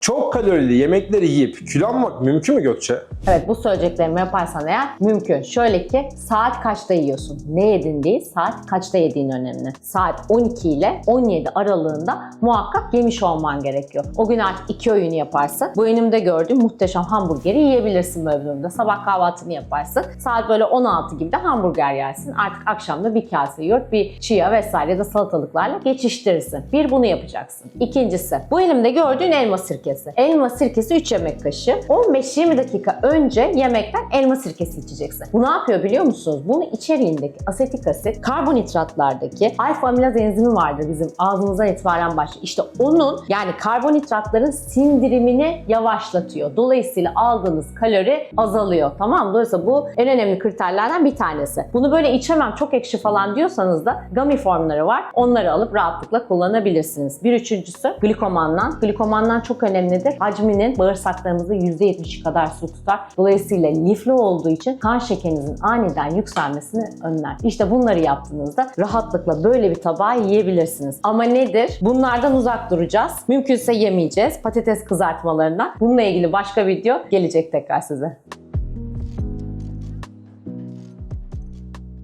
Çok kalorili yemekleri yiyip kilo almak mümkün mü Gökçe? Evet bu söyleyeceklerimi yaparsan eğer mümkün. Şöyle ki saat kaçta yiyorsun? Ne yedin değil, saat kaçta yediğin önemli. Saat 12 ile 17 aralığında muhakkak yemiş olman gerekiyor. O gün artık iki öğün yaparsın. Bu önümde gördüğüm muhteşem hamburgeri yiyebilirsin durumda. Sabah kahvaltını yaparsın. Saat böyle 16 gibi de hamburger yersin. Artık akşamda bir kase yoğurt, bir chia vesaire da salatalıklarla geçiştirirsin. Bir bunu yapacaksın. İkincisi bu elimde gördüğün elma sirkesi. Elma sirkesi 3 yemek kaşığı. 15-20 dakika önce yemekten elma sirkesi içeceksin. Bu ne yapıyor biliyor musunuz? Bunun içeriğindeki asetik asit, karbonhidratlardaki alfa amilaz enzimi vardır bizim ağzımızdan itibaren başlıyor. İşte onun yani karbonhidratların sindirimini yavaşlatıyor. Dolayısıyla aldığınız kalori azalıyor. Tamam mı? Dolayısıyla bu en önemli kriterlerden bir tanesi. Bunu böyle içemem çok ekşi falan diyorsanız da gummy formları var. Onları alıp rahatlıkla kullanabilirsiniz. Bir üçüncüsü glikomandan. Glikomandan çok önemlidir. Hacminin bağırsaklarımızda %70 kadar su tutar. Dolayısıyla lifli olduğu için kan şekerinizin aniden yükselmesini önler. İşte bunları yaptığınızda rahatlıkla böyle bir tabağı yiyebilirsiniz. Ama nedir? Bunlardan uzak duracağız. Mümkünse yemeyeceğiz. Patates kızartmalarından. Bununla ilgili başka video gelecek tekrar size.